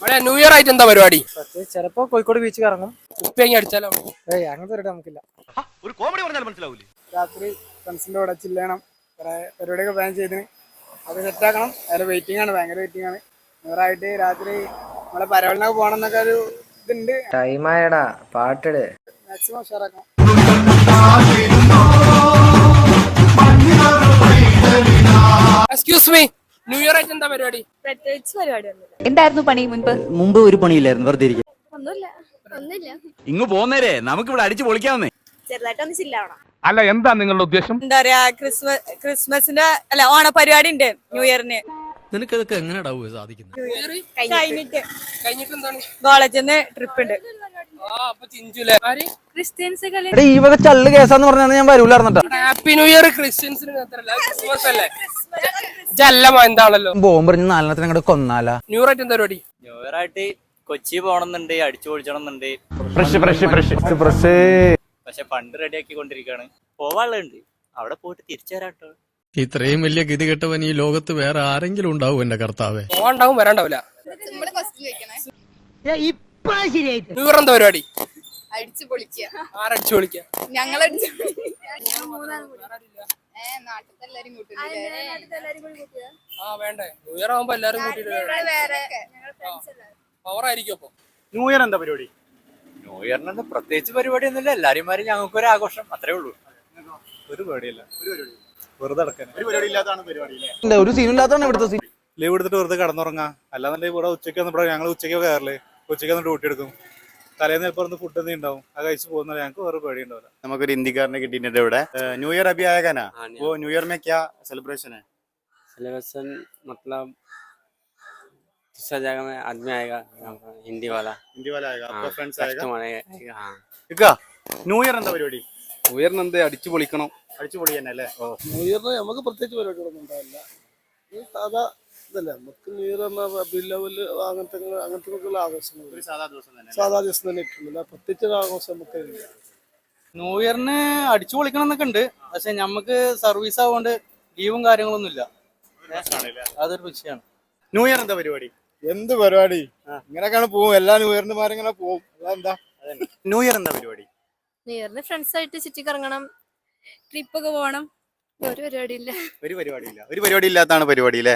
New year ആയിട്ട് എന്താ പരിപാടി? ചിലപ്പോ കോഴിക്കോട് ബീച്ച് കറങ്ങും ഉപ്പേങ്ങി അടിച്ചാലോ? ഏയ് അങ്ങനത്തെ പരിപാടി നമുക്കില്ല. ഒരു കോമഡി പറഞ്ഞാൽ മനസ്സിലാവൂലേ? രാത്രി ഫ്രണ്ട്സിന്റെ കൂടെ ചില്ലണം കുറേ പരിപാടിയൊക്കെ പ്ലാൻ ചെയ്തിന്. അത് സെറ്റാക്കണം അതിന്റെ വെയിറ്റിംഗ് ആണ് ഭയങ്കര വെയിറ്റിംഗ് ആണ്. നൂറായിട്ട് രാത്രി നമ്മളെ പരവളിനൊക്കെ പോകണം എന്നൊക്കെ ഒരു ഇതുണ്ട്. ടൈമായടാ പാട്ടിട്. മാക്സിമം ഉഷാറാക്കണം. എക്സ്ക്യൂസ് മീ ന്യൂ ഇയർ ആയിട്ട് എന്താ പരിപാടി? പ്രത്യേകിച്ച് പരിപാടിയൊന്നുമില്ല എന്തായിരുന്നു പണി മുൻപ്? മുമ്പ് ഒരു പണിയില്ലായിരുന്നു വെറുതെ ഇരിക്കും. ഒന്നുമില്ല. ഒന്നുമില്ല. ഇങ്ങ് പോന്നേരെ നമുക്ക് ഇവിടെ അടിച്ചു പൊളിക്കാവുന്നേ. ചെറുതായിട്ടൊന്ന് ചില്ലാവണം അല്ല എന്താ നിങ്ങളുടെ ഉദ്ദേശം? എന്താ പറയാ ക്രിസ്മസ് ക്രിസ്മസിന്റെ അല്ല ഓണ പരിപാടി ഉണ്ട് ന്യൂ ഇയറിന് നിനക്കതൊക്കെ എങ്ങനെയാ സാധിക്കുന്നത് കഴിഞ്ഞിട്ട്. കഴിഞ്ഞിട്ട്. എന്താണ്? കോളേജിൽ നിന്ന് ട്രിപ്പ് ഉണ്ട്. ആ അപ്പൊ ചിഞ്ചുലെ. ആര്? ക്രിസ്ത്യൻസ് എടേ ഈ വക ചള്ള് കേസാന്ന് പറഞ്ഞാൽ ഞാൻ വരൂലായിരുന്നട്ടാ. ഹാപ്പി ന്യൂ ഇയർ ക്രിസ്ത്യൻസിന് മാത്രല്ല ക്രിസ്മസ് അല്ലേ? എന്താണല്ലോ നാലെണ്ണത്തിന് അങ്ങോട്ട് കൊന്നാലാ. എന്താ പരിപാടി? കൊച്ചി പോണെന്നുണ്ട് അടിച്ചു പൊളിച്ചണമെന്നുണ്ട് ഫ്രഷ് ഫ്രഷ് ഫ്രഷ്. പക്ഷെ ഫണ്ട് റെഡിയാക്കി കൊണ്ടിരിക്കുകയാണ് പോവാനുള്ളത് അവിടെ പോയിട്ട് തിരിച്ചു വരാട്ടോ. ഇത്രയും വലിയ ഗതി കെട്ടവൻ ഈ ലോകത്ത് വേറെ ആരെങ്കിലും ഉണ്ടാവും എന്റെ കർത്താവേ. പോവാണ്ടാവും വരാണ്ടാവില്ല. എന്താ പരിപാടി? അടിച്ചു പൊളിക്കുക ആരടിച്ചു പൊളിക്കുക ഞങ്ങൾ ആ വേണ്ടേ. ന്യൂ ഇയർ ആവുമ്പോ എല്ലാരും കൂട്ടിട്ട് പവർ ആയിരിക്കും അപ്പൊ. ന്യൂ ഇയർ എന്താ പരിപാടി? ന്യൂ ഇയറിന് പ്രത്യേകിച്ച് പരിപാടിയൊന്നുമില്ല എല്ലാരും മാറി ഞങ്ങൾക്ക് ഒരു ആഘോഷം. അത്രേ ഉള്ളൂ. ഒരു പരിപാടിയില്ല പരിപാടി വെറുതെ ഒരു സീൻ ഇല്ലാത്തതാണ് പരിപാടി ഇവിടുത്തെ സീൻ ലീവ് എടുത്തിട്ട് വെറുതെ കടന്നുറങ്ങാ. അല്ലാന്നുണ്ടെങ്കിൽ ഇവിടെ ഉച്ചയ്ക്ക് വന്നപ്പോൾ ഞങ്ങൾ ഉച്ചയ്ക്ക് കയറില്ലേ ഉച്ചയ്ക്ക് വന്നിട്ട് ഡ്യൂട്ടി എടുക്കും തലേന്ന് ചിലപ്പോൾ ഒന്ന് ഫുഡ് എന്തെങ്കിലും ഉണ്ടാവും അത് കഴിച്ച് പോകുന്നത് ഞങ്ങൾക്ക് വേറെ പേടി ഉണ്ടാവില്ല നമുക്കൊരു ഹിന്ദിക്കാരനെ കിട്ടിയിട്ടുണ്ട് ഇവിടെ न्यू ईयर अभी आएगा ना वो न्यू ईयर में क्या सेलिब्रेशन है सेलिब्रेशन मतलब दूसरा जगह में आदमी आएगा हिंदी वाला हिंदी वाला आएगा आपका फ्रेंड्स आएगा आएगा हाँ ഇക്കാ ന്യൂ ഇയർ എന്താ പരിപാടി ഉയർന്നെന്ത് അടിച്ചു പൊളിക്കണം അടിച്ചുപൊളി തന്നെ അല്ലേ ന്യൂ ഇയറിന് നമുക്ക് പ്രത്യേകിച്ച് പരിപാടികളൊന്നും ഉണ്ടാവില്ല ഈ സാധാ ഇതല്ലേ നമുക്ക് ന്യൂ ഇയർ ബില്ലവൽ ലെവൽ അങ്ങനത്തെ അങ്ങനത്തെ ആഘോഷങ്ങൾ. ഒരു സാധാ ദിവസം തന്നെ സാധാ ദിവസം തന്നെ ഇട്ടിട്ടുണ്ട്. പ്രത്യേകിച്ച് ഒരു ആഘോഷം നമുക്ക് ന്യൂ ഇയറിന് അടിച്ചു പൊളിക്കണം എന്നൊക്കെ ഉണ്ട്. പക്ഷെ നമുക്ക് സർവീസ് ആവുകൊണ്ട് ലീവും കാര്യങ്ങളൊന്നും ഇല്ല. അതൊരു വിഷയമാണ്. ന്യൂ ഇയർ എന്താ പരിപാടി? എന്ത് പരിപാടി? ഇങ്ങനെയൊക്കെയാണ് പോകും എല്ലാ ന്യൂ ഇയറിന് ഇങ്ങനെ പോകും അതെന്താ ന്യൂ ഇയർ എന്താ പരിപാടി? ന്യൂ ഇയറിന് ഫ്രണ്ട്സ് ആയിട്ട് ചുറ്റിക്കറങ്ങണം ട്രിപ്പ് ഒക്കെ പോകണം ഒരു പരിപാടി ഇല്ല ഒരു പരിപാടി ഇല്ല ഒരു പരിപാടി ഇല്ലാത്താണ് പരിപാടി അല്ലേ?